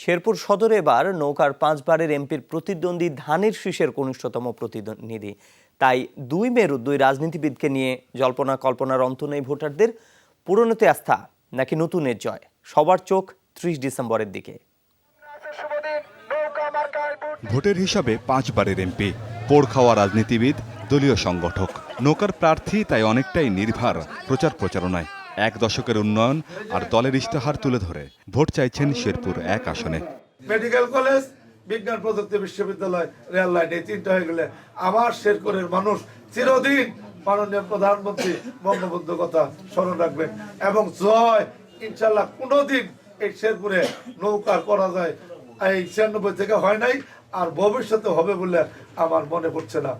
শেরপুর সদরে এবার নৌকার পাঁচবারের এমপির প্রতিদ্বন্দ্বী ধানের শীষের কনিষ্ঠতম প্রতিনিধি তাই দুই মেরু, দুই রাজনীতিবিদকে নিয়ে জল্পনা কল্পনার অন্ত নেই ভোটারদের। পুরনোতে আস্থা, নাকি নতুনের জয়? সবার চোখ ত্রিশ ডিসেম্বরের দিকে। ভোটের হিসাবে পাঁচবারের এমপি পোড় খাওয়া রাজনীতিবিদ, দলীয় সংগঠক। নৌকার প্রার্থী তাই অনেকটাই নির্ভার প্রচার প্রচারণায়। এক দশকের উন্নয়ন আর দলের ইশতেহার তুলে ধরে। ভোট চাইছেন শেরপুর এক আসনে। মেডিকেল কলেজ, বিজ্ঞান প্রযুক্তি বিশ্ববিদ্যালয়, রেল লাইন এই তিনটা হয়ে গেলে আমার শেরপুরের মানুষ চিরদিন মাননীয় প্রধানমন্ত্রী বঙ্গবন্ধু কথা স্মরণ রাখবেন এবং জয় ইনশাল্লাহ কোনোদিন এই শেরপুরে নৌকা করা যায়, এই ছিয়ানব্বই থেকে হয় নাই। আর ভবিষ্যতে হবে বলে আমার মনে পড়ছে না।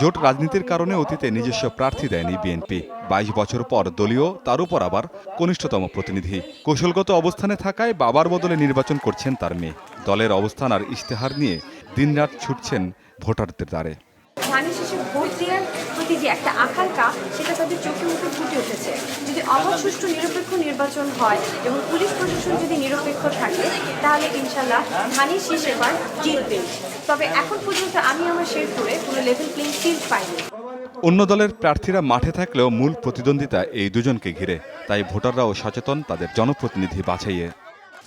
জোট রাজনীতির কারণে অতীতে নিজস্ব প্রার্থী দেয়নি বিএনপি। বাইশ বছর পর দলীয় তার উপর আবার কনিষ্ঠতম প্রতিনিধি। কৌশলগত অবস্থানে থাকায় বাবার বদলে নির্বাচন করছেন তার মেয়ে। দলের অবস্থান আর ইশতেহার নিয়ে দিনরাত ছুটছেন ভোটারদের দ্বারে। ধানের শেষে ভোট দেওয়ার প্রতি যে একটা আকাঙ্ক্ষা, সেটা তাদের চোখে মুখে ফুটে উঠেছে। যদি অবাধ, সুষ্ঠু, নিরপেক্ষ নির্বাচন হয় এবং পুলিশ প্রশাসন যদি নিরপেক্ষ থাকে, তাহলে ইনশাল্লাহ ধানের শীষ এবার জিতবে। তবে এখন পর্যন্ত আমি আমার শেরপুরে কোনো লেভেল প্লেইং ফিল্ড পাইনি। অন্য দলের প্রার্থীরা মাঠে থাকলেও মূল প্রতিদ্বন্দ্বিতা এই দুজনকে ঘিরে। তাই ভোটাররাও সচেতন, তাদের জনপ্রতিনিধি বাছাইয়ে।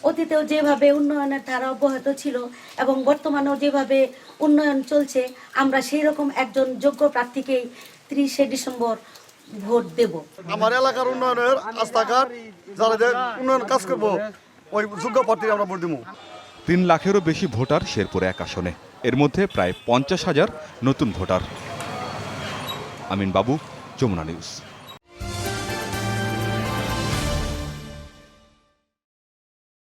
অতীতেও যেভাবে উন্নয়নের ধারা অব্যাহত ছিল এবং বর্তমানেও যেভাবে উন্নয়ন চলছে আমরা সেই রকম একজন যোগ্য প্রার্থীকেই ত্রিশে ডিসেম্বর ভোট দেব। আমার এলাকার উন্নয়নের রাস্তাঘাট যারা যে উন্নয়ন কাজ করব ওই যোগ্য প্রার্থী আমরা ভোট দিব। তিন লাখেরও বেশি ভোটার শেরপুর এক আসনে। এর মধ্যে প্রায় পঞ্চাশ হাজার নতুন ভোটার। আমিন বাবু যমুনা নিউজ।